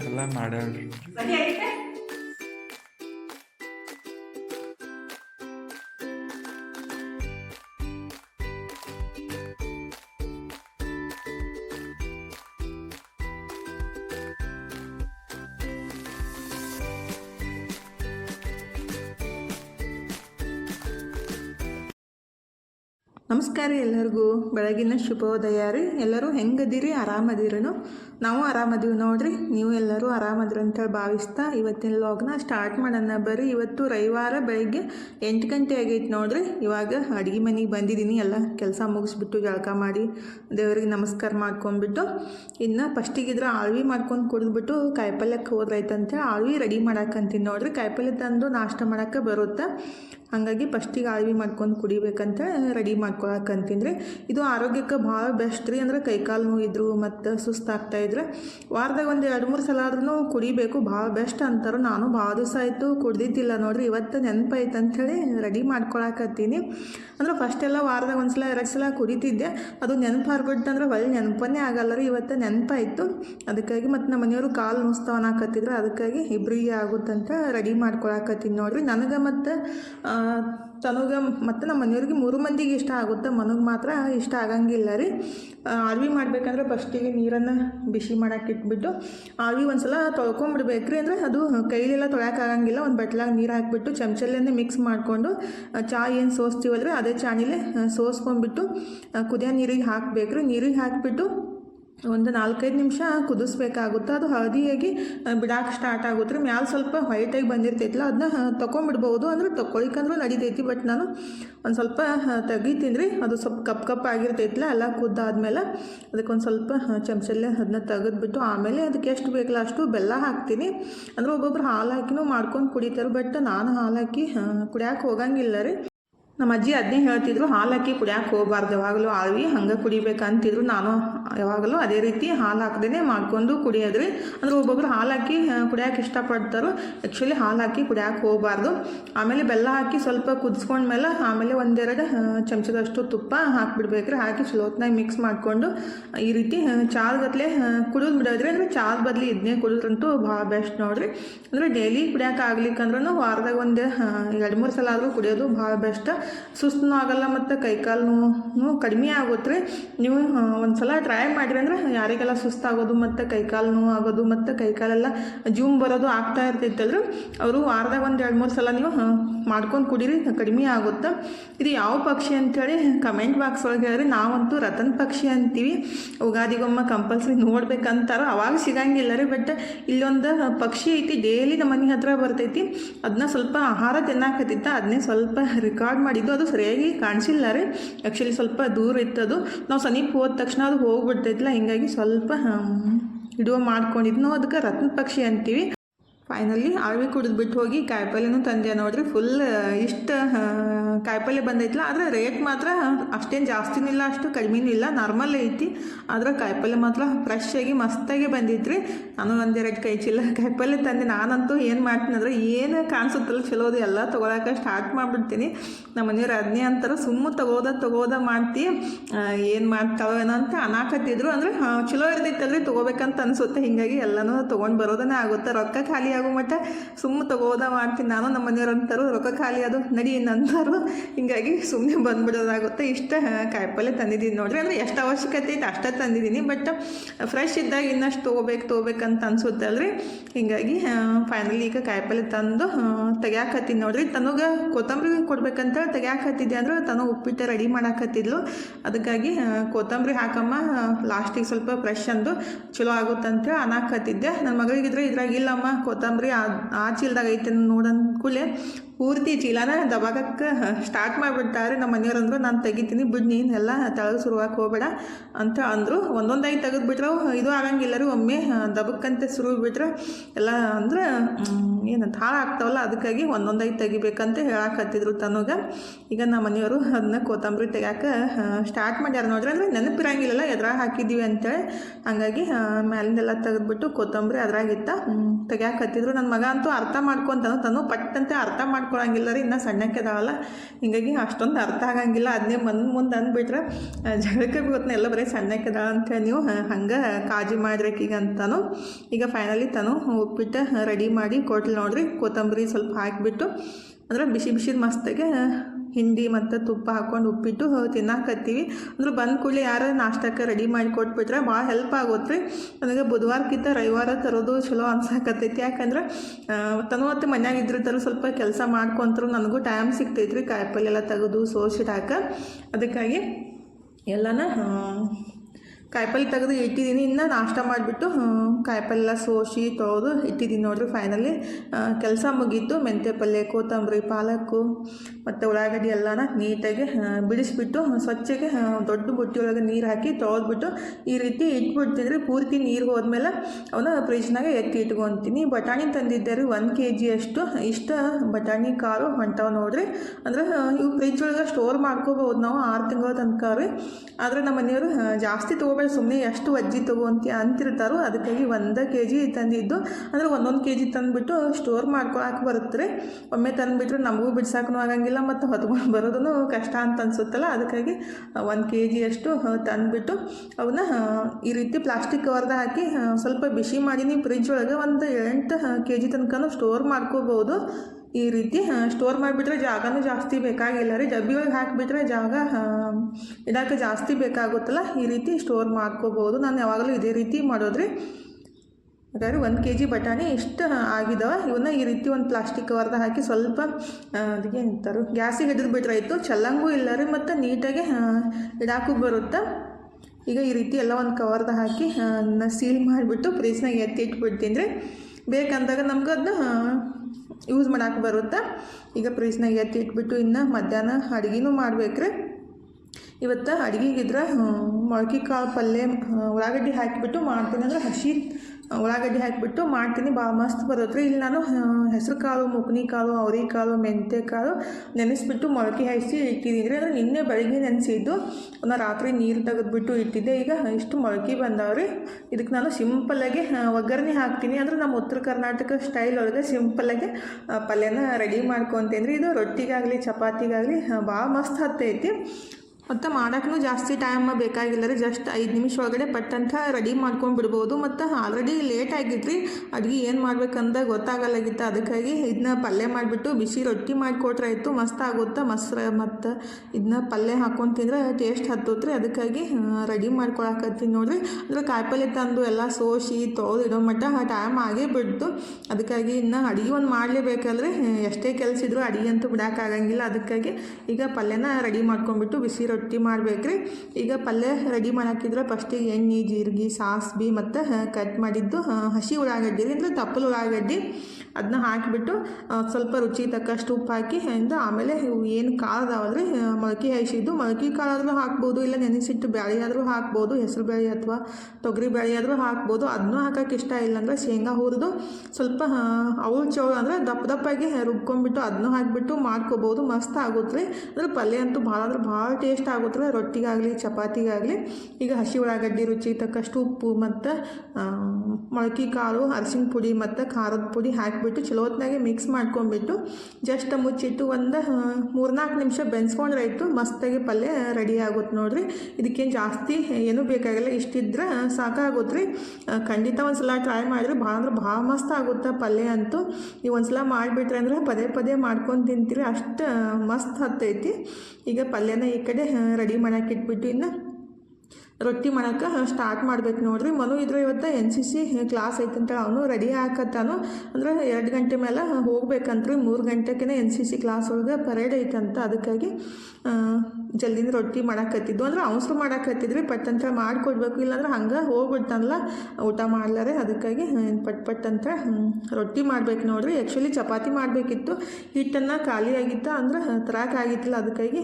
ಎಲ್ಲ ಮಾಡ್ಯಾಳ್ರಿ ನಮಸ್ಕಾರ ಎಲ್ಲರಿಗೂ. ಬೆಳಗಿನ ಶುಭೋದಯ ರೀ. ಎಲ್ಲರೂ ಹೆಂಗದಿರಿ? ಆರಾಮದಿರನು? ನಾವು ಆರಾಮದೀವಿ ನೋಡ್ರಿ. ನೀವು ಎಲ್ಲರೂ ಆರಾಮದ್ರ ಅಂತೇಳಿ ಭಾವಿಸ್ತಾ ಇವತ್ತಿನ ಲಾಗ್ನ ಸ್ಟಾರ್ಟ್ ಮಾಡೋಣ ಬರ್ರಿ. ಇವತ್ತು ರವಿವಾರ ಬೆಳಗ್ಗೆ ಎಂಟು ಗಂಟೆ ಆಗೈತೆ ನೋಡ್ರಿ. ಇವಾಗ ಅಡುಗೆ ಮನೆಗೆ ಬಂದಿದ್ದೀನಿ. ಎಲ್ಲ ಕೆಲಸ ಮುಗಿಸ್ಬಿಟ್ಟು ಜಳಕ ಮಾಡಿ ದೇವರಿಗೆ ನಮಸ್ಕಾರ ಮಾಡ್ಕೊಂಡ್ಬಿಟ್ಟು, ಇನ್ನು ಫಸ್ಟಿಗಿದ್ರೆ ಆಳ್ವಿ ಮಾಡ್ಕೊಂಡು ಕುಡಿದ್ಬಿಟ್ಟು ಕಾಯಿಪಲ್ಯಕ್ಕೆ ಹೋದ್ರೈತಂತೇಳಿ ಆಳ್ವಿ ರೆಡಿ ಮಾಡೋಕ್ಕಂತೀನಿ ನೋಡ್ರಿ. ಕಾಯಿಪಲ್ಯ ತಂದು ನಾಷ್ಟ ಮಾಡೋಕ್ಕೆ ಬರುತ್ತೆ? ಹಾಗಾಗಿ ಫಸ್ಟಿಗೆ ಆಳ್ವಿ ಮಾಡ್ಕೊಂಡು ಕುಡಿಬೇಕಂತ ರೆಡಿ ಮಾಡ್ಕೊಳಕಂತೀನಿ ರೀ ಇದು ಆರೋಗ್ಯಕ್ಕೆ ಭಾಳ ಬೆಸ್ಟ್ ರೀ ಅಂದ್ರೆ ಕೈಕಾಲು ನೋವಿದ್ರು ಮತ್ತು ಸುಸ್ತಾಗ್ತಾ ಇದ್ರೆ. ವಾರದಾಗ ಒಂದು ಎರಡು ಮೂರು ಸಲ ಆದ್ರೂ ಕುಡಿಬೇಕು, ಭಾಳ ಬೆಸ್ಟ್ ಅಂತಾರೆ ನಾನು ಭಾಳ ದಿವಸ ಆಯಿತು ಕುಡ್ದಿದ್ದಿಲ್ಲ ನೋಡ್ರಿ. ಇವತ್ತು ನೆನಪಾಯ್ತು ಅಂಥೇಳಿ ರೆಡಿ ಮಾಡ್ಕೊಳಕತ್ತೀನಿ ಅಂದ್ರೆ ಫಸ್ಟೆಲ್ಲ ವಾರದಾಗ ಒಂದು ಸಲ, ಎರಡು ಸಲ ಕುಡಿತಿದ್ದೆ. ಅದು ನೆನಪು ಅಂದ್ರೆ ಒಳ್ಳೆ ನೆನಪನ್ನೇ ಆಗಲ್ಲ ರೀ, ಇವತ್ತು ನೆನಪಾಯಿತು ಅದಕ್ಕಾಗಿ ಮತ್ತು ನಮ್ಮ ಮನೆಯವರು ಕಾಲು ನುಸ್ತಾವ ಅದಕ್ಕಾಗಿ ಇಬ್ಬರಿಗೆ ಆಗುತ್ತಂತ ರೆಡಿ ಮಾಡ್ಕೊಳಕತ್ತೀನಿ ನೋಡ್ರಿ. ನನಗೆ ಮತ್ತು ತನಗೆ ಮತ್ತು ನಮ್ಮ ಮನೆಯವ್ರಿಗೆ ಮೂರು ಮಂದಿಗೆ ಇಷ್ಟ ಆಗುತ್ತೆ. ಮನಗೆ ಮಾತ್ರ ಇಷ್ಟ ಆಗಂಗಿಲ್ಲ ರೀ. ಆರ್ವಿ ಮಾಡಬೇಕಂದ್ರೆ ಫಸ್ಟಿಗೆ ನೀರನ್ನು ಬಿಸಿ ಮಾಡಕ್ಕೆ ಇಟ್ಬಿಟ್ಟು, ಆಳ್ವಿ ಒಂದು ಸಲ ತೊಳ್ಕೊಂಬಿಡ್ಬೇಕು ರೀ ಅಂದರೆ ಅದು ಕೈಲೆಲ್ಲ ತೊಳ್ಯಾಕಾಗಂಗಿಲ್ಲ ಒಂದು ಬಟ್ಲಾಗ ನೀರು ಹಾಕಿಬಿಟ್ಟು ಚಮಚಲ್ಲೇ ಮಿಕ್ಸ್ ಮಾಡಿಕೊಂಡು ಚಾ ಏನು ಸೋಸ್ತೀವಲ್ರಿ, ಅದೇ ಚಾಣಿಲೆ ಸೋಸ್ಕೊಂಡ್ಬಿಟ್ಟು ಕುದಿಯೋ ನೀರಿಗೆ ಹಾಕಬೇಕು ರೀ ನೀರಿಗೆ ಹಾಕಿಬಿಟ್ಟು ಒಂದು ನಾಲ್ಕೈದು ನಿಮಿಷ ಕುದಿಸ್ಬೇಕಾಗುತ್ತೆ. ಅದು ಹಳದಿಯಾಗಿ ಬಿಡಾಕೆ ಸ್ಟಾರ್ಟ್ ಆಗುತ್ತೆ ಮ್ಯಾಲೆ ಸ್ವಲ್ಪ ವೈಟಾಗಿ ಬಂದಿರ್ತೈತಿಲ್ಲ ಅದನ್ನ ತೊಗೊಂಬಿಡ್ಬೋದು ಅಂದ್ರೆ ತೊಗೊಳಿಕಂದ್ರೂ ನಡಿತೈತಿ ಬಟ್ ನಾನು ಒಂದು ಸ್ವಲ್ಪ ತೆಗಿತೀನಿ ಅದು ಸ್ವಲ್ಪ ಕಪ್ ಕಪ್ ಆಗಿರ್ತೈತಿಲ್ಲ ಎಲ್ಲ ಕುದ್ದಾದ್ಮೇಲೆ ಅದಕ್ಕೆ ಒಂದು ಸ್ವಲ್ಪ ಚಮಚಲ್ಲೇ ಅದನ್ನ ತೆಗೆದ್ಬಿಟ್ಟು ಆಮೇಲೆ ಅದಕ್ಕೆ ಎಷ್ಟು ಬೇಕಲ್ಲ ಅಷ್ಟು ಬೆಲ್ಲ ಹಾಕ್ತೀನಿ. ಅಂದ್ರೆ ಒಬ್ಬೊಬ್ರು ಹಾಲು ಹಾಕಿನೂ ಮಾಡ್ಕೊಂಡು ಕುಡಿತಾರೆ ಬಟ್ ನಾನು ಹಾಲು ಹಾಕಿ ಕುಡಿಯೋಕೆ ಹೋಗಂಗಿಲ್ಲ ರೀ. ನಮ್ಮ ಅಜ್ಜಿ ಅದನ್ನೇ ಹೇಳ್ತಿದ್ರು ಹಾಲು ಹಾಕಿ ಕುಡಿಯೋಕೆ ಹೋಗ್ಬಾರ್ದು, ಯಾವಾಗಲೂ ಆಳ್ವಿ, ಹಂಗೆ ಕುಡಿಬೇಕಂತಿದ್ರು ನಾನು. ಯಾವಾಗಲೂ ಅದೇ ರೀತಿ ಹಾಲು ಹಾಕ್ದೇ ಮಾಡ್ಕೊಂಡು ಕುಡಿಯೋದ್ರಿ. ಅಂದ್ರೆ ಒಬ್ಬೊಬ್ರು ಹಾಲು ಹಾಕಿ ಕುಡಿಯೋಕೆ ಇಷ್ಟಪಡ್ತಾರೋ ಆ್ಯಕ್ಚುಲಿ ಹಾಲು ಹಾಕಿ ಕುಡಿಯೋಕೆ ಹೋಗಬಾರ್ದು. ಆಮೇಲೆ ಬೆಲ್ಲ ಹಾಕಿ ಸ್ವಲ್ಪ ಕುದಿಸ್ಕೊಂಡ್ಮೇಲೆ ಆಮೇಲೆ ಒಂದೆರಡು ಚಮಚದಷ್ಟು ತುಪ್ಪ ಹಾಕಿಬಿಡ್ಬೇಕ್ರಿ. ಹಾಕಿ ಸ್ಲೋತ್ನಾಗ ಮಿಕ್ಸ್ ಮಾಡಿಕೊಂಡು, ಈ ರೀತಿ ಚಾಲ್ಗತ್ಲೆ ಕುಡಿದು ಬಿಡೋದ್ರಿ. ಅಂದರೆ ಚಾರ್ ಬದಲಿ ಇದನ್ನೇ ಕುಡಿದ್ರಂತೂ ಭಾಳ ಬೆಸ್ಟ್ ನೋಡ್ರಿ. ಅಂದರೆ ಡೈಲಿ ಕುಡಿಯೋಕೆ ಆಗ್ಲಿಕ್ಕಂದ್ರೂ ವಾರದಾಗ ಒಂದು ಎರಡು ಮೂರು ಸಲ ಆದರೂ ಕುಡಿಯೋದು ಭಾಳ ಬೆಸ್ಟ್ ಸುಸ್ತೂ ಆಗಲ್ಲ ಮತ್ತು ಕೈಕಾಲು ನೋವು ಕಡಿಮೆ ಆಗುತ್ತೆ ನೀವು ಒಂದು ಸಲ ಟ್ರೈ ಮಾಡಿರಿ ಅಂದ್ರೆ ಯಾರಿಗೆಲ್ಲ ಸುಸ್ತಾಗೋದು ಮತ್ತು ಕೈಕಾಲು ನೋವು ಆಗೋದು ಮತ್ತು ಕೈಕಾಲೆಲ್ಲ ಜೂಮ್ ಬರೋದು ಆಗ್ತಾ ಇರ್ತೈತಲ್ರಿ ಅವರು ವಾರದಾಗ ಒಂದು ಎರಡು ಮೂರು ಸಲ ನೀವು ಮಾಡ್ಕೊಂಡು ಕುಡೀರಿ, ಕಡಿಮೆ ಆಗುತ್ತೆ. ಇದು ಯಾವ ಪಕ್ಷಿ ಅಂಥೇಳಿ ಕಮೆಂಟ್ ಬಾಕ್ಸ್ ಒಳಗೆ ಹೇಳ್ರಿ. ನಾವಂತೂ ರತನ್ ಪಕ್ಷಿ ಅಂತೀವಿ. ಉಗಾದಿಗೊಮ್ಮ ಕಂಪಲ್ಸರಿ ನೋಡ್ಬೇಕಂತಾರ ಅವಾಗ ಸಿಗಂಗಿಲ್ಲ ರೀ ಬಟ್ ಇಲ್ಲೊಂದು ಪಕ್ಷಿ ಐತಿ ಡೈಲಿ ನಮ್ಮ ಮನೆ ಹತ್ರ ಬರ್ತೈತಿ. ಅದನ್ನ ಸ್ವಲ್ಪ ಆಹಾರ ತಿನ್ನಾಕತ್ತಿತ್ತ ಅದನ್ನೇ ಸ್ವಲ್ಪ ರೆಕಾರ್ಡ್ ಮಾಡಿದ್ದು ಅದು ಸರಿಯಾಗಿ ಕಾಣಿಸಿಲ್ಲ ರೀ ಆ್ಯಕ್ಚುಲಿ ಸ್ವಲ್ಪ ದೂರ ಇತ್ತದು. ನಾವು ಸಮೀಪ ಹೋದ ತಕ್ಷಣ ಅದು ಹೋಗ್ಬಿಡ್ತೈತಿಲ್ಲ ಹಿಂಗಾಗಿ ಸ್ವಲ್ಪ ಹಿಡುವ ಮಾಡ್ಕೊಂಡಿದ್ದು ನಾವು ಅದಕ್ಕೆ ರತ್ನ ಪಕ್ಷಿ ಅಂತೀವಿ. ಫೈನಲಿ ಆಳ್ವಿ ಕುಡಿದು ಬಿಟ್ಟು ಹೋಗಿ ಕಾಯಿಪಲ್ಯನೂ ತಂದೆ ನೋಡ್ರಿ ಫುಲ್ ಇಷ್ಟು ಕಾಯಿಪಲ್ಲೆ ಬಂದೈತಿಲ್ಲ ಆದರೆ ರೇಟ್ ಮಾತ್ರ ಅಷ್ಟೇನು ಜಾಸ್ತಿನೂ ಇಲ್ಲ ಅಷ್ಟು ಕಡಿಮೆನೂ ಇಲ್ಲ. ನಾರ್ಮಲ್ ಐತಿ. ಆದ್ರೆ ಕಾಯಿಪಲ್ಲೆ ಮಾತ್ರ ಫ್ರೆಶ್ ಆಗಿ, ಮಸ್ತಾಗಿ ಬಂದಿತ್ತು ನಾನು ಒಂದೆರಡು ಕೈ ಚೀಲ ಕಾಯಿಪಲ್ಲೆ ತಂದೆ, ನಾನಂತೂ ಏನು ಮಾಡ್ತೀನಿ ಅಂದ್ರೆ ಏನು ಕಾಣಿಸುತ್ತಲ್ಲ ಚಲೋದು ಎಲ್ಲ ತೊಗೊಳಕ್ಕೆ ಸ್ಟಾರ್ಟ್ ಮಾಡಿಬಿಡ್ತೀನಿ. ನಮ್ಮ ಮನೆಯವ್ರು ಅದನ್ನೇ ಅಂತಾರ, ಸುಮ್ಮ ತಗೋದ ತಗೋದ ಮಾಡ್ತಿ. ಏನು ಮಾಡ್ತಾವೇನೋ ಅಂತ ಅನಾಕತ್ತಿದ್ರು. ಅಂದ್ರೆ ಚಲೋ ಚಲೋ ಇರ್ತೈತಲ್ರಿ ತೊಗೋಬೇಕಂತ ಅನಿಸುತ್ತೆ. ಹಿಂಗಾಗಿ ಎಲ್ಲನೂ ತೊಗೊಂಡು ಬರೋದನ್ನೇ ಆಗುತ್ತೆ. ರೊಕ್ಕ ಖಾಲಿ ಆಗೋ ಮಟ್ಟ ಸುಮ್ಮನೆ ತಗೋದ ಮಾಡ್ತೀನಿ. ನಾನು ನಮ್ಮ ಮನೆಯವ್ರು ಅಂತಾರು, ರೊಕ್ಕ ಖಾಲಿ ಅದು, ನಡಿ ಅಂತಾರು ಹಿಂಗಾಗಿ ಸುಮ್ಮನೆ ಬಂದ್ಬಿಡೋದಾಗುತ್ತೆ. ಇಷ್ಟ ಕಾಯಿಪಲ್ಲೆ ತಂದಿದ್ದೀನಿ ನೋಡ್ರಿ ಅಂದರೆ ಎಷ್ಟು ಅವಶ್ಯಕತೆ ಐತೆ ಅಷ್ಟೇ ತಂದಿದ್ದೀನಿ. ಬಟ್ ಫ್ರೆಶ್ ಇದ್ದಾಗ ಇನ್ನಷ್ಟು ತೊಗೋಬೇಕು, ತೊಗೋಬೇಕಂತ ಅನ್ಸುತ್ತೆ ಅಲ್ರಿ. ಹಿಂಗಾಗಿ ಫೈನಲಿ ಈಗ ಕಾಯಿಪಲ್ಲೆ ತಂದು ತೆಗ್ಯಾಕತ್ತೀನಿ ನೋಡ್ರಿ. ತನಗೆ ಕೊತ್ತಂಬರಿ ಕೊಡ್ಬೇಕಂತ ತೆಗ್ಯಾಕತ್ತಿದ್ದೆ ಅಂದ್ರೆ ತನ ಉಪ್ಪಿಟ್ಟು ರೆಡಿ ಮಾಡಾಕತ್ತಿದ್ಲು. ಅದಕ್ಕಾಗಿ ಕೊತ್ತಂಬರಿ ಹಾಕಮ್ಮ. ಲಾಸ್ಟಿಗೆ ಸ್ವಲ್ಪ ಫ್ರೆಶ್ ಅಂದು ಚಲೋ ಆಗುತ್ತಂತ ಅನಾಕತ್ತಿದ್ದೆ ನನ್ನ ಮಗಳಿಗಿದ್ರೆ ಇದ್ರಾಗ ಇಲ್ಲಮ್ಮ, ಕೊತ್ತಂಬರಿ ಆ ಆ ಚೀಲದಾಗ ಐತೆ ನೋಡನ್ ಕೂಲೆ ಪೂರ್ತಿ ಚೀಲನ ದಬಾಕಕ್ಕೆ ಸ್ಟಾರ್ಟ್ ಮಾಡಿಬಿಡ್ತಾರೆ ನಮ್ಮ ಮನೆಯವ್ರಂದ್ರು ನಾನು ತೆಗಿತೀನಿ ಬಿಡ್ ನೀನು ಎಲ್ಲ ತೆಳಗೆ ಶುರುವಾಗ ಹೋಗಬೇಡ ಅಂತ ಅಂದರು. ಒಂದೊಂದಾಗಿ ತೆಗೆದುಬಿಟ್ರೆ. ಇದು ಆಗಂಗಿಲ್ಲ ರೀ ಒಮ್ಮೆ ದಬಕ್ಕಂತೆ ಶುರು ಬಿಟ್ರೆ. ಎಲ್ಲ ಅಂದ್ರೆ ಏನಂತ ಹಾಳು ಆಗ್ತಾವಲ್ಲ, ಅದಕ್ಕಾಗಿ ಒಂದೊಂದೈದು ತೆಗಿಬೇಕಂತ ಹೇಳಾಕತ್ತಿದ್ರು ತನಗೆ. ಈಗ ನಮ್ಮ ಮನೆಯವರು ಅದನ್ನ ಕೊತ್ತಂಬರಿ ತೆಗ್ಯಾಕ ಸ್ಟಾರ್ಟ್ ಮಾಡ್ಯಾರ ನೋಡ್ರಿ, ಅಂದರೆ ನೆನಪಿರಂಗಿಲ್ಲ ಎದ್ರಾಗ ಹಾಕಿದ್ದೀವಿ ಅಂತೇಳಿ. ಹಂಗಾಗಿ ಮ್ಯಾಲಿಂದೆಲ್ಲ ತೆಗೆದ್ಬಿಟ್ಟು ಕೊತ್ತಂಬರಿ ಅದ್ರಾಗಿತ್ತ ತೆಗ್ಯಾಕತ್ತಿದ್ರು. ನನ್ನ ಮಗ ಅಂತೂ ಅರ್ಥ ಮಾಡ್ಕೊಂತನು ತನು ಪಟ್ಟಂತೆ ಅರ್ಥ ಮಾಡ್ಕೊಳಂಗಿಲ್ಲ ರೀ, ಇನ್ನೂ ಸಣ್ಣಕ್ಕೆದಾವಲ್ಲ ಹಿಂಗಾಗಿ ಅಷ್ಟೊಂದು ಅರ್ಥ ಆಗಂಗಿಲ್ಲ ಅದನ್ನೇ ಮನ್ ಮುಂದೆ ಅಂದ್ಬಿಟ್ರೆ ಜಗಳಕ್ಕೆ ಬೀಗುತ್ತೆ ಎಲ್ಲ ಬರೀ ಸಣ್ಣಕ್ಕೆದಾಳ ಅಂತೇಳಿ ನೀವು ಹಂಗೆ ಕಾಜಿ ಮಾಡ್ರಿ ಈಗ ಅಂತಾನು ಈಗ ಫೈನಲಿ ತಾನು ಉಪ್ಪಿಟ್ಟು ರೆಡಿ ಮಾಡಿ ಕೊಟ್ಲು. ನೋಡ್ರಿ ಕೊತ್ತಂಬರಿ ಸ್ವಲ್ಪ ಹಾಕಿಬಿಟ್ಟು ಅಂದ್ರೆ ಬಿಸಿ ಬಿಸಿ ಮಸ್ತಾಗೆ ಹಿಂಡಿ ಮತ್ತು ತುಪ್ಪ ಹಾಕ್ಕೊಂಡು ಉಪ್ಪಿಟ್ಟು ತಿನ್ನಾಕತ್ತೀವಿ. ಅಂದ್ರೆ ಬಂದ ಕೂಡಲೇ ಯಾರು ನಾಷ್ಟಕ್ಕೆ ರೆಡಿ ಮಾಡಿ ಕೊಟ್ಬಿಟ್ರೆ ಭಾಳ ಹೆಲ್ಪ್ ಆಗುತ್ತೆ. ರೀ ನನಗೆ ಬುಧವಾರಕ್ಕಿಂತ ರವಿವಾರ ತರೋದು ಚಲೋ ಅನ್ಸಾಕತ್ತೈತಿ. ಯಾಕಂದ್ರೆ ತನು ಹೊತ್ತು ಮನ್ಯಾಗ ತರೂ ಸ್ವಲ್ಪ ಕೆಲಸ ಮಾಡ್ಕೊಂತರು ನನಗೂ ಟೈಮ್ ಸಿಗ್ತೈತ್ರಿ. ಕಾಯಿಪಲ್ಲೆ ಎಲ್ಲ ತೆಗೆದು ಸೋಸಿಡಾಕ. ಅದಕ್ಕಾಗಿ ಎಲ್ಲನ ಕಾಯಿಪಲ್ಲೆ ತೆಗೆದು ಇಟ್ಟಿದ್ದೀನಿ. ಇನ್ನು ನಾಷ್ಟ ಮಾಡಿಬಿಟ್ಟು ಕಾಯಿಪಲ್ಲೆ ಸೋಸಿ ತೊಳೆದು ಇಟ್ಟಿದ್ದೀನಿ ನೋಡಿರಿ ಫೈನಲಿ ಕೆಲಸ ಮುಗೀತು. ಮೆಂತ್ಯ ಪಲ್ಯ, ಕೊತ್ತಂಬರಿ, ಪಾಲಕ್ಕು ಮತ್ತು ಉಳ್ಳಾಗಡ್ಡಿ ಎಲ್ಲನ ನೀಟಾಗಿ ಬಿಡಿಸ್ಬಿಟ್ಟು, ಸ್ವಚ್ಛಗೆ ದೊಡ್ಡ ಬುಟ್ಟಿಯೊಳಗೆ ನೀರು ಹಾಕಿ ತೊಳೆದ್ಬಿಟ್ಟು ಈ ರೀತಿ ಇಟ್ಬಿಡ್ತೀನಿ ಪೂರ್ತಿ ನೀರು ಹೋದ್ಮೇಲೆ ಅವನ್ನ ಫ್ರಿಜ್ನಾಗೆ ಎತ್ತಿ ಇಟ್ಕೊತೀನಿ. ಬಟಾಣಿ ತಂದಿದ್ದೆ ರೀ, ಒಂದು ಕೆ ಜಿಯಷ್ಟು ಇಷ್ಟ ಬಟಾಣಿ, ಕಾಳು, ಹೊಂಟಾವೆ ನೋಡ್ರಿ. ಅಂದ್ರೆ ಇವು ಫ್ರಿಜ್ ಒಳಗೆ ಸ್ಟೋರ್ ಮಾಡ್ಕೋಬೋದು ನಾವು ಆರು ತಿಂಗಳ ತನಕ ರೀ. ಆದರೆ ನಮ್ಮ ಮನೆಯವರು ಜಾಸ್ತಿ ತೊಗೋಬೇಡ ಸುಮ್ಮನೆ ಎಷ್ಟು ಅಜ್ಜಿ ತೊಗೊಂತಿ ಅಂತಿರ್ತಾರೋ ಅದಕ್ಕಾಗಿ ಒಂದು ಕೆ ಜಿ ತಂದಿದ್ದು. ಅಂದರೆ ಒಂದೊಂದು ಕೆ ಜಿ ತಂದುಬಿಟ್ಟು ಸ್ಟೋರ್ ಮಾಡ್ಕೊಳಕ್ಕೆ ಬರುತ್ತೆ ರೀ ಒಮ್ಮೆ ತಂದುಬಿಟ್ರೆ ನಮಗೂ ಬಿಡ್ಸಾಕೂ ಆಗಂಗಿಲ್ಲ ಮತ್ತು ಹೊತ್ಕೊಂಡು ಬರೋದೂ ಕಷ್ಟ ಅಂತ ಅನ್ಸುತ್ತಲ್ಲ, ಅದಕ್ಕಾಗಿ ಒಂದು ಕೆ ಜಿಯಷ್ಟು ತಂದುಬಿಟ್ಟು ಅವನ್ನ ಈ ರೀತಿ ಪ್ಲಾಸ್ಟಿಕ್ ಕವರ್ದಾಗ ಹಾಕಿ ಸ್ವಲ್ಪ ಬಿಸಿ ಮಾಡೀನಿ. ಫ್ರಿಜ್ ಒಳಗೆ ಒಂದು ಎಂಟು ಕೆ ಜಿ ತನಕನೂ ಸ್ಟೋರ್ ಮಾಡ್ಕೋಬೋದು. ಈ ರೀತಿ ಸ್ಟೋರ್ ಮಾಡಿಬಿಟ್ರೆ ಜಾಗನೂ ಜಾಸ್ತಿ ಬೇಕಾಗಿಲ್ಲ ರೀ. ಡಬ್ಬಿ ಹಾಕಿಬಿಟ್ರೆ ಜಾಗ ಇಡಕ್ಕೆ ಜಾಸ್ತಿ ಬೇಕಾಗುತ್ತಲ್ಲ, ಈ ರೀತಿ ಸ್ಟೋರ್ ಮಾಡ್ಕೋಬೋದು. ನಾನು ಯಾವಾಗಲೂ ಇದೇ ರೀತಿ ಮಾಡೋದ್ರಿ ಹಾಗಾದ್ರೆ ಒಂದು ಕೆ ಜಿ ಬಟಾಣಿ ಇಷ್ಟು ಆಗಿದಾವೆ. ಇವನ್ನ ಈ ರೀತಿ ಒಂದು ಪ್ಲಾಸ್ಟಿಕ್ ಕವರ್ದಾಗ ಹಾಕಿ ಸ್ವಲ್ಪ ಅದಕ್ಕೆ ಅಂತಾರೆ ಗ್ಯಾಸಿಗೆ ಹಿಡಿದು ಬಿಟ್ರೆ ಆಯಿತು. ಚಲ್ಲಂಗೂ ಇಲ್ಲ ರೀ, ಮತ್ತು ನೀಟಾಗಿ ಇಡಾಕೂ ಬರುತ್ತೆ. ಈಗ ಈ ರೀತಿ ಎಲ್ಲ ಒಂದು ಕವರ್ದಾಗ ಹಾಕಿ ಸೀಲ್ ಮಾಡಿಬಿಟ್ಟು ಫ್ರೀಜ್ನಾಗ ಎತ್ತಿ ಇಟ್ಬಿಡ್ತೀನಿ ರೀ. ಬೇಕಂದಾಗ ನಮ್ಗೆ ಅದನ್ನ ಯೂಸ್ ಮಾಡಕ್ಕೆ ಬರುತ್ತೆ? ಈಗ ಪ್ರೀಸ್ನಾಗ ಎತ್ತಿ ಇಟ್ಬಿಟ್ಟು ಇನ್ನು ಮಧ್ಯಾಹ್ನ ಅಡುಗೆನೂ ಮಾಡ್ಬೇಕ್ರಿ ಇವತ್ತು ಅಡುಗೆಗಿದ್ರೆ ಮೊಳಕೆ ಕಾಳು ಪಲ್ಯ ಉಳ್ಳಾಗಡ್ಡಿ ಹಾಕಿಬಿಟ್ಟು ಮಾಡ್ತೀನಿ ಅಂದ್ರೆ ಹಸಿ ಉಳ್ಳಾಗಡ್ಡಿ ಹಾಕಿಬಿಟ್ಟು ಮಾಡ್ತೀನಿ. ಭಾಳ ಮಸ್ತ್ ಬರುತ್ತೆ. ಇಲ್ಲಿ ನಾನು ಹೆಸರು ಕಾಳು ಮುಕ್ನಿ ಕಾಳು ಅವರಿ ಕಾಳು ಮೆಂತ್ಯ ಕಾಳು ನೆನೆಸ್ಬಿಟ್ಟು ಮೊಳಕೆ ಹಾಯಿಸಿ ಇಟ್ಟಿದ್ದೀನಿ. ಅಂದರೆ ನಿನ್ನೆ ಬೆಳಗ್ಗೆ ನೆನೆಸಿದ್ದು ಅವನ್ನ ರಾತ್ರಿ ನೀರು ತೆಗೆದುಬಿಟ್ಟು ಇಟ್ಟಿದ್ದೆ. ಈಗ ಇಷ್ಟು ಮೊಳಕೆ ಬಂದಾವ್ರಿ. ಇದಕ್ಕೆ ನಾನು ಸಿಂಪಲ್ಲಾಗಿ ಒಗ್ಗರಣೆ ಹಾಕ್ತೀನಿ. ಅಂದರೆ ನಮ್ಮ ಉತ್ತರ ಕರ್ನಾಟಕ ಸ್ಟೈಲ್ ಒಳಗೆ ಸಿಂಪಲ್ಲಾಗಿ ಆ, ಪಲ್ಯನ ರೆಡಿ ಮಾಡ್ಕೊತೀನಿ ಇದು ರೊಟ್ಟಿಗಾಗಲಿ ಚಪಾತಿಗಾಗಲಿ ಭಾಳ ಮಸ್ತ್ ಹತ್ತೈತಿ. ಮತ್ತು ಮಾಡೋಕ್ಕೂ ಜಾಸ್ತಿ ಟೈಮ್ ಬೇಕಾಗಿಲ್ಲ ರೀ ಜಸ್ಟ್ ಐದು ನಿಮಿಷ ಒಳಗಡೆ ಪಟ್ಟಂತ ರೆಡಿ ಮಾಡ್ಕೊಂಡು ಬಿಡ್ಬೋದು ಮತ್ತು ಆಲ್ರೆಡಿ ಲೇಟ್ ಆಗಿತ್ತು ರೀ ಅಡುಗೆ ಏನು ಮಾಡ್ಬೇಕಂದ ಗೊತ್ತಾಗಲ್ಲಾಗಿತ್ತು ಅದಕ್ಕಾಗಿ ಇದನ್ನ ಪಲ್ಯ ಮಾಡಿಬಿಟ್ಟು ಬಿಸಿ ರೊಟ್ಟಿ ಮಾಡಿಕೊಟ್ರೆ ಆಯಿತು, ಮಸ್ತ್ ಆಗುತ್ತೆ. ಮೊಸ್ರು ಮತ್ತು ಇದನ್ನ ಪಲ್ಯ ಹಾಕೊಂಡು ತಿಂದರೆ ಟೇಸ್ಟ್ ಹತ್ತೋತ್ರಿ. ಅದಕ್ಕಾಗಿ ರೆಡಿ ಮಾಡ್ಕೊಳಕತ್ತೀನಿ ನೋಡಿರಿ. ಅಂದ್ರೆ ಕಾಯಿಪಲ್ಯ ತಂದು ಎಲ್ಲ ಸೋಸಿ ತೊಳೆದು ಇಡೋ ಮಟ್ಟ ಟೈಮ್ ಆಗೇ ಬಿಡ್ತು. ಅದಕ್ಕಾಗಿ ಇನ್ನು ಅಡುಗೆ ಒಂದು ಮಾಡಲೇಬೇಕಲ್ರಿ ಎಷ್ಟೇ ಕೆಲಸ ಇದ್ರು ಅಡುಗೆ ಅಂತೂ ಬಿಡೋಕ್ಕಾಗಂಗಿಲ್ಲ ಅದಕ್ಕಾಗಿ ಈಗ ಪಲ್ಯನ ರೆಡಿ ಮಾಡ್ಕೊಂಡ್ಬಿಟ್ಟು ಬಿಸಿ ರೊಟ್ಟಿ ಮಾಡ್ಬೇಕ್ರಿ. ಈಗ ಪಲ್ಯ ರೆಡಿ ಮಾಡಾಕಿದ್ರೆ ಫಸ್ಟಿಗೆ ಎಣ್ಣೆ, ಜೀರಿಗೆ, ಸಾಸ್ಬಿ ಮತ್ತು ಕಟ್ ಮಾಡಿದ್ದು ಹಸಿ ಉಳ್ಳಾಗಡ್ಡಿ ಅಂದರೆ ತಪ್ಪಲು ಉಳ್ಳಾಗಡ್ಡಿ. ಅದನ್ನ ಹಾಕಿಬಿಟ್ಟು ಸ್ವಲ್ಪ ರುಚಿ ತಕ್ಕಷ್ಟು ಉಪ್ಪು ಹಾಕಿ ಇಂದ ಆಮೇಲೆ ಏನು ಕಾಳು ಅದಾವಲ್ರಿ ಮೊಳಕೆ ಹಾಯಿಸಿದ್ದು ಮೊಳಕೆ ಕಾಳಾದರೂ ಹಾಕ್ಬೋದು, ಇಲ್ಲ ನೆನೆಸಿಟ್ಟು ಬ್ಯಾಳಿ ಆದರೂ ಹಾಕ್ಬೋದು, ಹೆಸರು ಬೇಳೆ ಅಥವಾ ತೊಗರಿ ಬೇಳೆ ಆದರೂ ಹಾಕ್ಬೋದು, ಅದನ್ನೂ ಹಾಕಕ್ಕೆ ಇಷ್ಟ ಇಲ್ಲ ಅಂದರೆ ಶೇಂಗಾ ಹುರಿದು ಸ್ವಲ್ಪ ಅವಳು ಚೌಳು ಅಂದರೆ ದಪ್ಪ ದಪ್ಪಾಗಿ ರುಬ್ಕೊಂಡ್ಬಿಟ್ಟು ಅದನ್ನೂ ಹಾಕಿಬಿಟ್ಟು ಮಾಡ್ಕೋಬೋದು, ಮಸ್ತ್ ಆಗುತ್ತೆ ರೀ ಅಂದ್ರೆ ಪಲ್ಯ ಅಂತೂ ಭಾಳ ಅಂದ್ರೆ ಭಾಳ ಟೇಸ್ಟ್ ಆಗುತ್ತೆ ರೊಟ್ಟಿಗಾಗಲಿ, ಚಪಾತಿಗಾಗಲಿ. ಈಗ ಹಸಿ ಉಳ್ಳಾಗಡ್ಡಿ ರುಚಿ ತಕ್ಕಷ್ಟು ಉಪ್ಪು ಮತ್ತು ಮೊಳಕೆ ಕಾಳು ಅರಿಶಿನ ಪುಡಿ ಮತ್ತು ಖಾರದ ಪುಡಿ ಹಾಕಿಬಿಟ್ಟು ಚಲೋ ಹೊತ್ನಾಗೆ ಮಿಕ್ಸ್ ಮಾಡ್ಕೊಂಡ್ಬಿಟ್ಟು ಜಸ್ಟ್ ಮುಚ್ಚಿಟ್ಟು ಒಂದು ಮೂರ್ನಾಲ್ಕು ನಿಮಿಷ ಬೆನ್ಸ್ಕೊಂಡ್ರೆ ಆಯಿತು ಮಸ್ತಾಗಿ ಪಲ್ಯ ರೆಡಿ ಆಗುತ್ತೆ ನೋಡಿರಿ. ಇದಕ್ಕೇನು ಜಾಸ್ತಿ ಏನೂ ಬೇಕಾಗಿಲ್ಲ. ಇಷ್ಟಿದ್ರೆ ಸಾಕಾಗುತ್ತೆ ರೀ ಖಂಡಿತ ಒಂದು ಸಲ ಟ್ರೈ ಮಾಡಿದ್ರೆ ಭಾಳ ಅಂದ್ರೆ ಭಾಳ ಮಸ್ತ್ ಆಗುತ್ತೆ ಪಲ್ಯ ಅಂತೂ. ನೀವು ಒಂದು ಸಲ ಮಾಡಿಬಿಟ್ರೆ ಅಂದ್ರೆ ಪದೇ ಪದೇ ಮಾಡ್ಕೊಂಡು ತಿಂತೀರಿ. ಅಷ್ಟು ಮಸ್ತ್ ಹತ್ತೈತಿ. ಈಗ ಪಲ್ಯನ ಈ ಕಡೆ ರೆಡಿ ಮಾಡಕ್ಕೆ ಇಟ್ಬಿಟ್ಟು ಇನ್ನು ರೊಟ್ಟಿ ಮಾಡೋಕ್ಕೆ ಸ್ಟಾರ್ಟ್ ಮಾಡ್ಬೇಕು ನೋಡ್ರಿ. ಮನು ಇದ್ರೆ ಇವತ್ತು ಎನ್ ಸಿ ಸಿ ಕ್ಲಾಸ್ ಐತೆ ಅಂತೇಳಿ ಅವನು ರೆಡಿ ಹಾಕತ್ತಾನು. ಅಂದ್ರೆ ಎರಡು ಗಂಟೆ ಮೇಲೆ ಹೋಗ್ಬೇಕಂತ್ರಿ ಮೂರು ಗಂಟೆಗೆ ಎನ್ ಸಿ ಸಿ ಕ್ಲಾಸ್ ಒಳಗೆ ಪರೇಡ್ ಐತಂತ ಅದಕ್ಕಾಗಿ ಜಲ್ದಿನ ರೊಟ್ಟಿ ಮಾಡಾಕತ್ತಿದ್ದು. ಅಂದ್ರೆ ಅವಸರು ಮಾಡಾಕತ್ತಿದ್ರಿ ಪಟ್ ಅಂತ ಮಾಡಿಕೊಡ್ಬೇಕು. ಇಲ್ಲಾಂದ್ರೆ ಹಂಗೆ ಹೋಗ್ಬಿಡ್ತಾನಲ್ಲ, ಊಟ ಮಾಡ್ಲಾರೆ. ಅದಕ್ಕಾಗಿ ಪಟ್ ಪಟ್ ಅಂತ ರೊಟ್ಟಿ ಮಾಡ್ಬೇಕು ನೋಡ್ರಿ. ಆ್ಯಕ್ಚುಲಿ ಚಪಾತಿ ಮಾಡಬೇಕಿತ್ತು. ಹಿಟ್ಟನ್ನು ಖಾಲಿ ಆಗಿತ್ತು ಅಂದ್ರೆ ತರಾಕಾಗಿತ್ತಿಲ್ಲ ಅದಕ್ಕಾಗಿ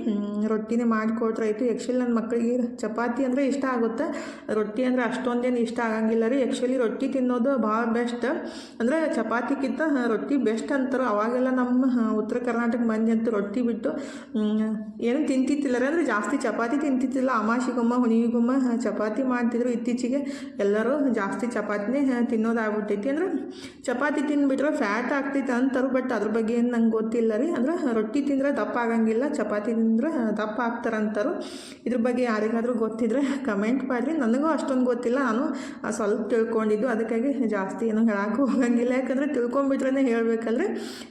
ರೊಟ್ಟಿನೇ ಮಾಡಿಕೊಟ್ರೆ ಆಯಿತು ಆ್ಯಕ್ಚುಲಿ ನನ್ನ ಮಕ್ಕಳಿಗೆ ಚಪಾತಿ ಅಂದರೆ ಇಷ್ಟ ಆಗುತ್ತೆ. ರೊಟ್ಟಿ ಅಂದರೆ ಅಷ್ಟೊಂದೇನು ಇಷ್ಟ ಆಗಂಗಿಲ್ಲ ರೀ. ಆ್ಯಕ್ಚುಲಿ ರೊಟ್ಟಿ ತಿನ್ನೋದು ಭಾಳ ಬೆಸ್ಟ್ ಅಂದರೆ ಚಪಾತಿಗಿಂತ ರೊಟ್ಟಿ ಬೆಸ್ಟ್ ಅಂತಾರೆ. ಅವಾಗೆಲ್ಲ ನಮ್ಮ ಉತ್ತರ ಕರ್ನಾಟಕ ಮಂದಿ ಅಂತೂ ರೊಟ್ಟಿ ಬಿಟ್ಟು ಏನು ತಿಂತಿತ್ತಿಲ್ಲ ರೀ. ಅಂದರೆ ಜಾಸ್ತಿ ಚಪಾತಿ ತಿಂತಿತ್ತಿಲ್ಲ ಅಮಾಸಿಗೊಮ್ಮ ಹುಣಿಗೊಮ್ಮ ಚಪಾತಿ ಮಾಡ್ತಿದ್ರು. ಇತ್ತೀಚೆಗೆ ಎಲ್ಲರೂ ಜಾಸ್ತಿ ಚಪಾತಿನೇ ತಿನ್ನೋದಾಗ್ಬಿಟ್ಟೈತಿ. ಅಂದ್ರೆ ಚಪಾತಿ ತಿಂದ್ಬಿಟ್ರೆ ಫ್ಯಾಟ್ ಆಗ್ತೈತೆ ಅಂತಾರೆ. ಬಟ್ ಅದ್ರ ಬಗ್ಗೆ ಏನು ನಂಗೆ ಗೊತ್ತಿಲ್ಲ ರೀ. ಅಂದ್ರೆ ರೊಟ್ಟಿ ತಿಂದರೆ ದಪ್ಪ ಆಗಂಗಿಲ್ಲ. ಚಪಾತಿ ತಿಂದ್ರೆ ದಪ್ಪ ಆಗ್ತಾರೆ ಅಂತಾರೆ ಇದ್ರ ಬಗ್ಗೆ ಯಾರಿಗಾದರೂ ಗೊತ್ತಿದ್ರೆ ಕಮೆಂಟ್ ಮಾಡಿರಿ ನನಗೂ ಅಷ್ಟೊಂದು ಗೊತ್ತಿಲ್ಲ. ನಾನು ಸ್ವಲ್ಪ ತಿಳ್ಕೊಂಡಿದ್ದು. ಅದಕ್ಕಾಗಿ ಜಾಸ್ತಿ ಏನು ಹೇಳಕ್ಕೆ ಹೋಗಂಗಿಲ್ಲ. ಯಾಕಂದರೆ ತಿಳ್ಕೊಂಬಿಟ್ರೆ ಹೇಳಬೇಕಂದ್ರೆ,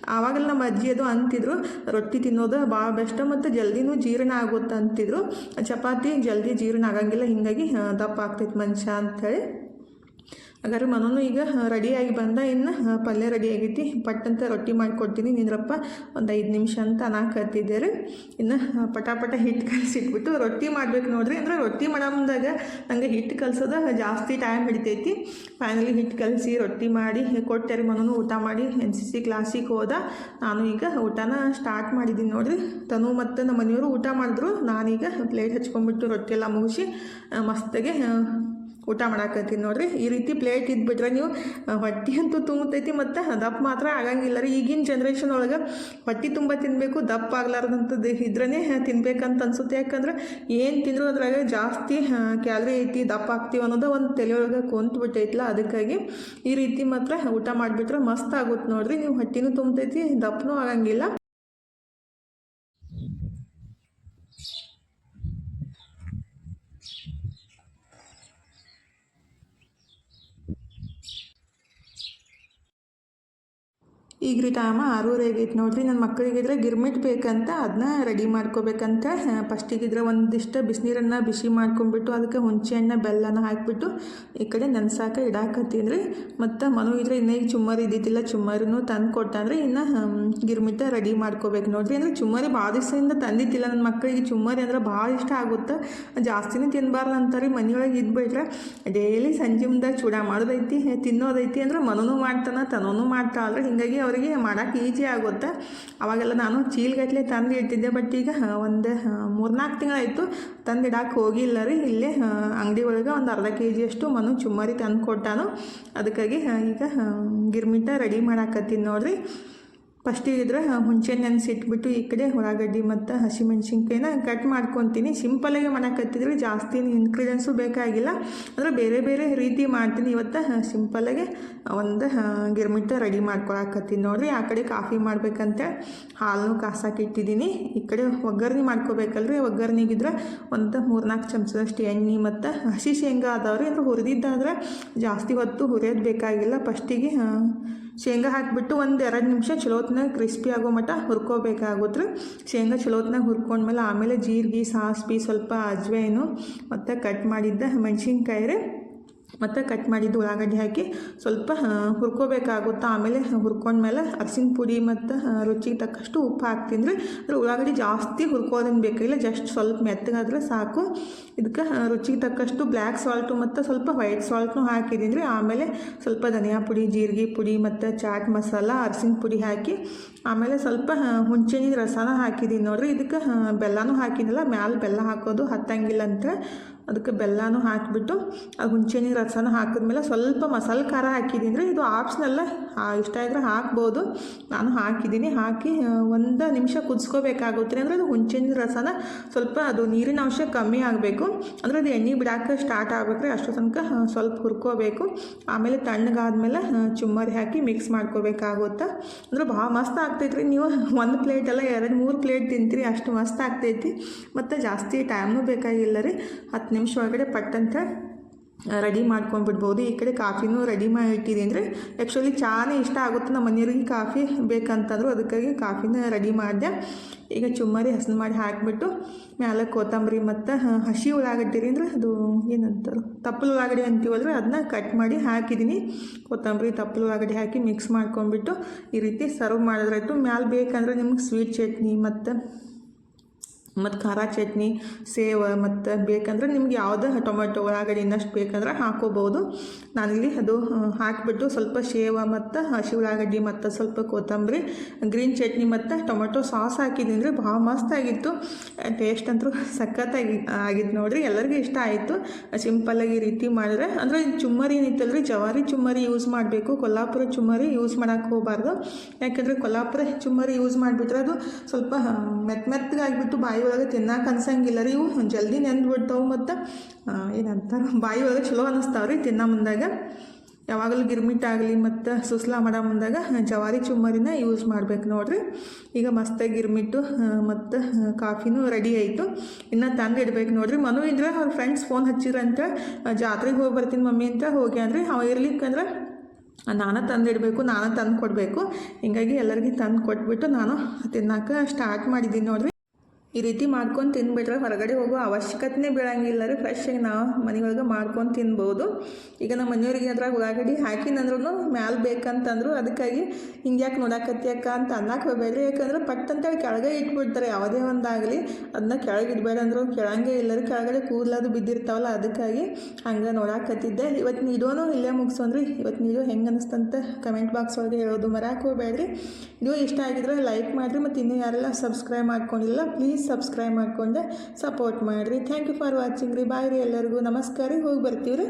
ಆವಾಗೆಲ್ಲ ನಮ್ಮ ಅಜ್ಜಿ ಅದು ಅಂತಿದ್ರು, ರೊಟ್ಟಿ ತಿನ್ನೋದು ಭಾಳ ಬೆಸ್ಟ್ ಮತ್ತು ಜಲ್ದಿನೂ ಜೀರ್ಣ ಆಗುತ್ತೆ ಅಂತಿದ್ರು. ಚಪಾತಿ ಜಲ್ದಿ ಜೀರ್ಣ ಆಗಂಗಿಲ್ಲ. ಹೀಗಾಗಿ ದಪ್ಪ ಆಗ್ತೈತೆ ಮನುಷ್ಯ ಅಂಥೇಳಿ ಹಾಗಾದ್ರೆ ಮನೋನು ಈಗ ರೆಡಿಯಾಗಿ ಬಂದ, ಇನ್ನು ಪಲ್ಯ ರೆಡಿ ಆಗೈತಿ ಪಟ್ಟಂತ ರೊಟ್ಟಿ ಮಾಡಿಕೊಡ್ತೀನಿ ನಿಂದ್ರಪ್ಪ ಒಂದು ಐದು ನಿಮಿಷ ಅಂತ ಅನ್ನಾಕತ್ತಿದ್ದೆ ಇನ್ನು ಪಟಾಪಟ ಹಿಟ್ಟು ಕಲಸಿಟ್ಬಿಟ್ಟು ರೊಟ್ಟಿ ಮಾಡ್ಬೇಕು ನೋಡ್ರಿ. ಅಂದ್ರೆ ರೊಟ್ಟಿ ಮಾಡಮ್ದಾಗ ನಂಗೆ ಹಿಟ್ಟು ಕಲ್ಸೋದ ಜಾಸ್ತಿ ಟೈಮ್ ಹಿಡಿತೈತಿ. ಫೈನಲಿ ಹಿಟ್ಟು ಕಲಿಸಿ ರೊಟ್ಟಿ ಮಾಡಿ ಕೊಟ್ಟೆ ಮನೋನು. ಊಟ ಮಾಡಿ, ಎನ್ ಸಿ ಸಿ ಕ್ಲಾಸಿಗೆ ಹೋದ. ನಾನು ಈಗ ಊಟನ ಸ್ಟಾರ್ಟ್ ಮಾಡಿದ್ದೀನಿ ನೋಡ್ರಿ. ತನು ಮತ್ತು ನಮ್ಮ ಮನೆಯವರು ಊಟ ಮಾಡಿದ್ರು. ನಾನೀಗ ಪ್ಲೇಟ್ ಹಚ್ಕೊಂಡ್ಬಿಟ್ಟು ರೊಟ್ಟಿ ಎಲ್ಲ ಮುಗಿಸಿ ಮಸ್ತಾಗೆ ಊಟ ಮಾಡಾಕತ್ತೀನಿ ನೋಡ್ರಿ. ಈ ರೀತಿ ಪ್ಲೇಟ್ ಇದ್ಬಿಟ್ರೆ ನೀವು ಹೊಟ್ಟೆ ಅಂತೂ ತುಂಬತೈತಿ ಮತ್ತು ದಪ್ಪ ಮಾತ್ರ ಆಗಂಗಿಲ್ಲ ರೀ. ಈಗಿನ ಜನ್ರೇಷನ್ ಒಳಗೆ ಹೊಟ್ಟೆ ತುಂಬ ತಿನ್ನಬೇಕು ದಪ್ಪ ಆಗ್ಲಾರ್ದಂಥದ್ದು ಇದ್ರೇ ತಿನ್ಬೇಕಂತ ಅನ್ಸುತ್ತೆ. ಯಾಕಂದ್ರೆ ಏನು ತಿಂದರೂ ಅದ್ರಾಗ ಜಾಸ್ತಿ ಕ್ಯಾಲ್ರಿ ಐತಿ, ದಪ್ಪ ಆಗ್ತೀವಿ ಅನ್ನೋದು ಒಂದು ತಲೆಯೊಳಗೆ ಕುಂತ್ಬಿಟ್ಟೈತ್ಲ. ಅದಕ್ಕಾಗಿ ಈ ರೀತಿ ಮಾತ್ರ ಊಟ ಮಾಡಿಬಿಟ್ರೆ ಮಸ್ತ್ ಆಗುತ್ತೆ ನೋಡ್ರಿ. ನೀವು ಹೊಟ್ಟೆನೂ ತುಂಬತೈತಿ, ದಪ್ಪನೂ ಆಗಂಗಿಲ್ಲ. ಈಗ ರೀ ಟೈಮ ಆರೂವರೆ ಆಗೈತೆ ನೋಡ್ರಿ ನನ್ನ ಮಕ್ಕಳಿಗಿದ್ರೆ ಗಿರ್ಮಿಟ್ ಬೇಕಂತ ಅದನ್ನ ರೆಡಿ ಮಾಡ್ಕೋಬೇಕಂತ ಫಸ್ಟಿಗಿದ್ರೆ ಒಂದಿಷ್ಟು ಬಿಸಿನೀರನ್ನು ಬಿಸಿ ಮಾಡ್ಕೊಂಡ್ಬಿಟ್ಟು ಅದಕ್ಕೆ ಹುಣಸೆ ಹಣ್ಣು ಬೆಲ್ಲನ ಹಾಕಿಬಿಟ್ಟು ಈ ಕಡೆ ನೆನ್ಸಾಕ ಇಡಾಕತ್ತೀನಿ ರೀ ಮತ್ತು ಮನು ಇದ್ರೆ ಇನ್ನೇ ಚುಮ್ಮರಿ ಇದ್ದಿದ್ದಿಲ್ಲ, ಚುಮ್ಮರಿನೂ ತಂದು ಕೊಟ್ಟಂದ್ರೆ ಇನ್ನು ಗಿರ್ಮಿಟ ರೆಡಿ ಮಾಡ್ಕೋಬೇಕು ನೋಡಿರಿ. ಅಂದರೆ ಚುಮ್ಮರಿ ಭಾಳ ದಿವಸದಿಂದ ತಂದಿದ್ದಿಲ್ಲ ನನ್ನ ಮಕ್ಕಳಿಗೆ, ಚುಮ್ಮರಿ ಅಂದ್ರೆ ಭಾಳ ಇಷ್ಟ ಆಗುತ್ತೆ? ಜಾಸ್ತಿನೇ ತಿನ್ನಬಾರ್ದು ಅಂತಾರೆ, ಮನೆಯೊಳಗೆ ಇದ್ಬಿಟ್ರೆ ಡೈಲಿ ಸಂಜೆ ಮುಂದೆ ಚೂಡ ಮಾಡೋದೈತಿ ತಿನ್ನೋದೈತಿ ಅಂದ್ರೆ ಮನೂ ಮಾಡ್ತಾನೆ ತನೂ ಅಂದ್ರೆ ಹಿಂಗಾಗಿ ಅವರಿಗೆ ಮಾಡೋಕ್ಕೆ ಈಜಿ ಆಗುತ್ತೆ. ಅವಾಗೆಲ್ಲ ನಾನು ಚೀಲ್ಗಟ್ಟಲೆ ತಂದು ಇಟ್ಟಿದ್ದೆ ಬಟ್ ಈಗ ಒಂದು ಮೂರ್ನಾಲ್ಕು ತಿಂಗಳಾಯಿತು ತಂದು ಇಡಕ್ಕೆ ಹೋಗಿಲ್ಲ ರೀ. ಇಲ್ಲೇ ಅಂಗಡಿ ಒಳಗೆ ಒಂದು ಅರ್ಧ ಕೆ ಜಿಯಷ್ಟು ಮನು ಚುಮ್ಮರಿ ತಂದು ಕೊಟ್ಟಾನು. ಅದಕ್ಕಾಗಿ ಈಗ ಗಿರ್ಮಿಟ ರೆಡಿ ಮಾಡಾಕತ್ತೀನಿ ನೋಡ್ರಿ. ಫಸ್ಟಿಗೆ ಇದ್ರೆ ಹುಣಸೆ ನೆನೆಸಿಟ್ಬಿಟ್ಟು ಈ ಕಡೆ ಉಳ್ಳಾಗಡ್ಡಿ ಮತ್ತು ಹಸಿಮೆಣ್ಸಿನ್ಕಾಯಿನ ಕಟ್ ಮಾಡ್ಕೊತೀನಿ. ಸಿಂಪಲಾಗಿ ಮಾಡಕತ್ತಿದ್ರೆ ಜಾಸ್ತಿ ಇನ್ಗ್ರೀಡಿಯೆಂಟ್ಸು ಬೇಕಾಗಿಲ್ಲ. ಅಂದರೆ ಬೇರೆ ಬೇರೆ ರೀತಿ ಮಾಡ್ತೀನಿ. ಇವತ್ತು ಸಿಂಪಲಾಗಿ ಒಂದು ಗಿರ್ಮಿಟ ರೆಡಿ ಮಾಡ್ಕೊಳಕತ್ತೀನಿ. ನೋಡಿರಿ, ಆ ಕಡೆ ಕಾಫಿ ಮಾಡ್ಬೇಕಂತೇಳಿ ಹಾಲು ಕಾಸಾಕಿಟ್ಟಿದ್ದೀನಿ ಈ ಕಡೆ ಒಗ್ಗರಣೆ ಮಾಡ್ಕೋಬೇಕಲ್ರಿ. ಒಗ್ಗರಣೆಗಿದ್ರೆ ಒಂದು ಮೂರ್ನಾಲ್ಕು ಚಮಚದಷ್ಟು ಎಣ್ಣೆ ಮತ್ತು ಹಸಿ ಶೇಂಗಾ ಅದಾವ್ರಿ. ಅಂದ್ರೆ ಹುರಿದಿದ್ದಾದ್ರೆ ಜಾಸ್ತಿ ಹೊತ್ತು ಹುರಿಯೋದು ಬೇಕಾಗಿಲ್ಲ. ಫಸ್ಟಿಗೆ ಶೇಂಗಾ ಹಾಕಿಬಿಟ್ಟು ಒಂದು ಎರಡು ನಿಮಿಷ ಚಲೋತ್ನಾಗ ಕ್ರಿಸ್ಪಿ ಆಗೋ ಮಟ್ಟ ಹುರ್ಕೋಬೇಕಾಗುತ್ತೆ. ಶೇಂಗಾ ಚಲೋತ್ನಾಗ ಹುರ್ಕೊಂಡ್ಮೇಲೆ ಆಮೇಲೆ ಜೀರಿಗೆ, ಸಾಸ್ವಿ ಸ್ವಲ್ಪ ಅಜ್ವೇನು ಮತ್ತು ಕಟ್ ಮಾಡಿದ್ದ ಮೆಣಸಿನ್ಕಾಯಿ ರೀ ಮತ್ತು ಕಟ್ ಮಾಡಿದ್ದು ಉಳ್ಳಾಗಡ್ಡಿ ಹಾಕಿ ಸ್ವಲ್ಪ ಹುರ್ಕೋಬೇಕಾಗುತ್ತೆ? ಆಮೇಲೆ ಹುರ್ಕೊಂಡ್ಮೇಲೆ ಅರಸಿನ ಪುಡಿ ಮತ್ತು ರುಚಿಗೆ ತಕ್ಕಷ್ಟು ಉಪ್ಪು ಹಾಕ್ತೀನಿ ರೀ ಅದ್ರ ಉಳ್ಳಾಗಡ್ಡಿ ಜಾಸ್ತಿ ಹುರ್ಕೋದನ್ನು ಬೇಕಾಗಿಲ್ಲ ಜಸ್ಟ್ ಸ್ವಲ್ಪ ಮೆತ್ತಗಾದ್ರೆ ಸಾಕು. ಇದಕ್ಕೆ ರುಚಿಗೆ ತಕ್ಕಷ್ಟು ಬ್ಲ್ಯಾಕ್ ಸಾಲ್ಟು ಮತ್ತು ಸ್ವಲ್ಪ ವೈಟ್ ಸಾಲ್ಟ್ನು ಹಾಕಿದ್ದೀನಿ ಆಮೇಲೆ ಸ್ವಲ್ಪ ಧನಿಯಾ ಪುಡಿ, ಜೀರಿಗೆ ಪುಡಿ ಮತ್ತು ಚಾಟ್ ಮಸಾಲ ಅರಸಿನ ಪುಡಿ ಹಾಕಿ, ಆಮೇಲೆ ಸ್ವಲ್ಪ ಹುಣ್ಸೆಹಣ್ಣಿನ ರಸನ ಹಾಕಿದ್ದೀನಿ ನೋಡ್ರಿ. ಇದಕ್ಕೆ ಬೆಲ್ಲನೂ ಹಾಕಿದ್ನಲ್ಲ ಮ್ಯಾಲೆ ಬೆಲ್ಲ ಹಾಕೋದು ಹತ್ತಂಗಿಲ್ಲ ಅಂತ. ಅದಕ್ಕೆ ಬೆಲ್ಲನೂ ಹಾಕಿಬಿಟ್ಟು, ಆ ಹುಣಸೆಹಣ್ಣಿನ ರಸನೂ ಹಾಕಿದ್ಮೇಲೆ ಸ್ವಲ್ಪ ಮಸಾಲೆ ಖಾರ ಹಾಕಿದ್ದೀನಿ ರೀ ಇದು ಆಪ್ಷನಲ್ಲ ಇಷ್ಟ ಇದ್ರೆ ಹಾಕ್ಬೋದು. ನಾನು ಹಾಕಿದ್ದೀನಿ. ಹಾಕಿ ಒಂದು ನಿಮಿಷ ಕುದಿಸ್ಕೋಬೇಕಾಗುತ್ತೆ. ಅಂದರೆ ಅದು ಹುಣ್ಸೆಹಣ್ಣಿನ ರಸನ ಸ್ವಲ್ಪ ಅದು ನೀರಿನ ಅಂಶ ಕಮ್ಮಿ ಆಗಬೇಕು. ಅಂದರೆ ಅದು ಎಣ್ಣೆ ಬಿಡಾಕ ಸ್ಟಾರ್ಟ್ ಆಗ್ಬೇಕ್ರಿ ಅಷ್ಟು ತನಕ ಸ್ವಲ್ಪ ಹುರ್ಕೋಬೇಕು. ಆಮೇಲೆ ತಣ್ಣಗಾದ್ಮೇಲೆ ಚುಮ್ಮರಿ ಹಾಕಿ ಮಿಕ್ಸ್ ಮಾಡ್ಕೋಬೇಕಾಗುತ್ತೆ. ಅಂದ್ರೆ ಭಾಳ ಮಸ್ತ್ ಆಗ್ತೈತೆ ರೀ ನೀವು ಒಂದು ಪ್ಲೇಟ್ ಎಲ್ಲ ಎರಡು, ಮೂರು ಪ್ಲೇಟ್ ತಿಂತೀರಿ, ಅಷ್ಟು ಮಸ್ತ್ ಆಗ್ತೈತಿ. ಮತ್ತು ಜಾಸ್ತಿ ಟೈಮ್ನೂ ಬೇಕಾಗಿಲ್ಲ ರೀ. ಹತ್ತು ನಿಮಿಷ ಒಳಗಡೆ ಪಟ್ಟಂತ ರೆಡಿ ಮಾಡ್ಕೊಂಡ್ಬಿಡ್ಬೋದು ಈ ಕಡೆ ಕಾಫಿನೂ ರೆಡಿ ಮಾಡಿ ಇಟ್ಟಿದೆ ಅಂದರೆ ಆ್ಯಕ್ಚುಲಿ ಚಾನೇ ಇಷ್ಟ ಆಗುತ್ತೆ ನಮ್ಮ ಮನೆಯವ್ರಿಗೆ ಕಾಫಿ ಬೇಕಂತಂದ್ರು ಅದಕ್ಕಾಗಿ ಕಾಫಿನ ರೆಡಿ ಮಾಡಿದೆ. ಈಗ ಚುಮ್ಮರಿ ಹಸನು ಮಾಡಿ ಹಾಕಿಬಿಟ್ಟು ಮ್ಯಾಲೆ ಕೊತ್ತಂಬರಿ ಮತ್ತು ಹಸಿ ಉಳ್ಳಾಗಡ್ಡಿ ಅಂದ್ರೆ ಅದು ಏನಂತಾರೆ, ತಪ್ಪಲು ಉಳ್ಳಾಗಡ್ಡಿ ಅಂತೀವಲ್ರಿ ಅದನ್ನ ಕಟ್ ಮಾಡಿ ಹಾಕಿದ್ದೀನಿ. ಕೊತ್ತಂಬರಿ, ತಪ್ಪಲು ಉಳ್ಳಾಗಡ್ಡಿ ಹಾಕಿ ಮಿಕ್ಸ್ ಮಾಡ್ಕೊಂಡ್ಬಿಟ್ಟು ಈ ರೀತಿ ಸರ್ವ್ ಮಾಡಿದ್ರಾಯ್ತು ಮ್ಯಾಲೆ ಬೇಕಂದ್ರೆ ನಿಮ್ಗೆ ಸ್ವೀಟ್ ಚಟ್ನಿ ಮತ್ತು ಮತ್ತು ಖಾರ ಚಟ್ನಿ, ಸೇವ ಮತ್ತು ಬೇಕಂದ್ರೆ ನಿಮ್ಗೆ ಯಾವುದೇ ಟೊಮೆಟೊ ಒಳಗಡೆ ಇನ್ನಷ್ಟು ಬೇಕಂದ್ರೆ ಹಾಕೋಬೋದು. ನಾನಿಲ್ಲಿ ಅದು ಹಾಕಿಬಿಟ್ಟು ಸ್ವಲ್ಪ ಸೇವ ಮತ್ತು ಹಸಿ ಉಳ್ಳಾಗಡ್ಡಿ ಮತ್ತು ಸ್ವಲ್ಪ ಕೊತ್ತಂಬರಿ, ಗ್ರೀನ್ ಚಟ್ನಿ ಮತ್ತು ಟೊಮೆಟೊ ಸಾಸ್ ಹಾಕಿದ್ದೀನಿ ಅಂದರೆ ಭಾಳ ಮಸ್ತಾಗಿತ್ತು ಟೇಸ್ಟ್ ಅಂತೂ ಸಖತ್ತಾಗಿ ಆಗಿತ್ತು ನೋಡಿರಿ, ಎಲ್ಲರಿಗೂ ಇಷ್ಟ ಆಯಿತು. ಸಿಂಪಲ್ಲಾಗಿ ಈ ರೀತಿ ಮಾಡಿದ್ರೆ, ಅಂದರೆ ಚುಮ್ಮರಿ ಏನಿತ್ತಲ್ಲ ಜವಾರಿ ಚುಮ್ಮರಿ ಯೂಸ್ ಮಾಡಬೇಕು, ಕೊಲ್ಲಾಪುರ ಚುಮ್ಮರಿ ಯೂಸ್ ಮಾಡೋಕ್ಕೆ ಹೋಗಬಾರ್ದು. ಯಾಕಂದರೆ ಕೊಲ್ಲಾಪುರ ಚುಮ್ಮರಿ ಯೂಸ್ ಮಾಡಿಬಿಟ್ರೆ ಅದು ಸ್ವಲ್ಪ ಮೆತ್ತ ಮೆತ್ತಗಾಗಿಬಿಟ್ಟು ಬಾಯಿ ಒಳಗೆ ತಿನ್ನಕ್ಕೆ ಅನ್ಸಂಗಿಲ್ಲ ರೀ. ಇವು ಜಲ್ದಿ ನೆಂದು ಬಿಡ್ತಾವೆ ಮತ್ತು ಏನಂತಾರೆ ಬಾಯಿ ಒಳಗೆ ಚಲೋ ಅನ್ನಿಸ್ತಾವೆ ರೀ ತಿನ್ನೋ ಮುಂದಾಗ. ಯಾವಾಗಲೂ ಗಿರ್ಮಿಟ್ ಆಗಲಿ ಮತ್ತು ಸುಸ್ಲಾ ಮಾಡೋ ಮುಂದಾಗ ಜವಾರಿ ಚುಮ್ಮರಿನ ಯೂಸ್ ಮಾಡ್ಬೇಕು ನೋಡ್ರಿ. ಈಗ ಮಸ್ತಾಗಿ ಗಿರ್ಮಿಟ್ಟು ಮತ್ತು ಕಾಫಿನೂ ರೆಡಿ ಆಯಿತು. ಇನ್ನು ತಂದು ಇಡ್ಬೇಕು ನೋಡ್ರಿ. ಮನು ಇದ್ರೆ ಅವ್ರ ಫ್ರೆಂಡ್ಸ್ ಫೋನ್ ಹಚ್ಚಿರಂತ ಜಾತ್ರೆಗೆ ಹೋಗಿ ಬರ್ತೀನಿ ಮಮ್ಮಿ ಅಂತ ಹೋಗಿ ಅಂದ್ರೆ. ಅವ ಇರ್ಲಿಕ್ಕಂದ್ರೆ ನಾನು ತಂದಿಡಬೇಕು, ನಾನು ತಂದು ಕೊಡಬೇಕು ಹಿಂಗಾಗಿ ಎಲ್ಲರಿಗೂ ತಂದು ಕೊಟ್ಬಿಟ್ಟು ನಾನು ತಿನ್ನಕ್ಕೆ ಸ್ಟಾರ್ಟ್ ಮಾಡಿದ್ದೀನಿ ನೋಡ್ರಿ. ಈ ರೀತಿ ಮಾಡ್ಕೊಂಡು ತಿನ್ಬಿಟ್ರೆ ಹೊರಗಡೆ ಹೋಗೋ ಅವಶ್ಯಕತೆನೇ ಬೀಳಂಗಿಲ್ಲ. ರೀ ಫ್ರೆಶ್ ಆಗಿ ನಾವು ಮನೆಯೊಳಗೆ ಮಾಡ್ಕೊಂಡು ತಿನ್ಬೋದು. ಈಗ ನಮ್ಮ ಮನೆಯವ್ರಿಗೆ ಅದ್ರಾಗ ಉಳ್ಳಾಗಡ್ಡಿ ಹಾಕಿನಂದ್ರೂ ಮ್ಯಾಲ ಬೇಕಂತಂದ್ರು ಅದಕ್ಕಾಗಿ ಹಿಂಗೆ ಯಾಕೆ ನೋಡಾಕತ್ಯಕ್ಕ ಅಂತ ಅನ್ನಕ್ಕೆ ಹೋಗ್ಬೇಡ್ರಿ. ಯಾಕಂದ್ರೆ ಪಟ್ ಅಂತೇಳಿ ಕೆಳಗೆ ಇಟ್ಬಿಡ್ತಾರೆ. ಯಾವುದೇ ಒಂದಾಗಲಿ ಅದನ್ನ ಕೆಳಗೆ ಇಡಬೇಡ ಅಂದ್ರೂ ಕೆಳಂಗೆ ಇಲ್ಲ ರೀ ಕೆಳಗಡೆ ಕೂದಲದು ಬಿದ್ದಿರ್ತಾವಲ್ಲ ಅದಕ್ಕಾಗಿ ಹಂಗೆ ನೋಡಾಕತ್ತಿದ್ದೆ. ಇವತ್ತು ನೀಡೋನು ಇಲ್ಲೇ ಮುಗಿಸೋನ್ರಿ ಇವತ್ತು ನೀಡೋ ಹೆಂಗೆ ಅನಿಸ್ತಂತ ಕಮೆಂಟ್ ಬಾಕ್ಸ್ ಒಳಗೆ ಹೇಳೋದು ಮರ್ಯಾಕೆ ಹೋಗ್ಬೇಡ್ರಿ. ನೀವು ಇಷ್ಟ ಆಗಿದ್ರೆ ಲೈಕ್ ಮಾಡಿರಿ ಮತ್ತು ಇನ್ನೂ ಯಾರೆಲ್ಲ ಸಬ್ಸ್ಕ್ರೈಬ್ ಮಾಡ್ಕೊಂಡಿಲ್ಲ ಪ್ಲೀಸ್ ಸಬ್ಸ್ಕ್ರೈಬ್ ಮಾಡ್ಕೊಂಡೆ ಸಪೋರ್ಟ್ ಮಾಡಿರಿ. ಥ್ಯಾಂಕ್ ಯು ಫಾರ್ ವಾಚಿಂಗ್ ರೀ. ಬಾಯ್ ರೀ ಎಲ್ಲರಿಗೂ. ನಮಸ್ಕಾರ ರೀ. ಹೋಗಿ ಬರ್ತೀವಿ ರೀ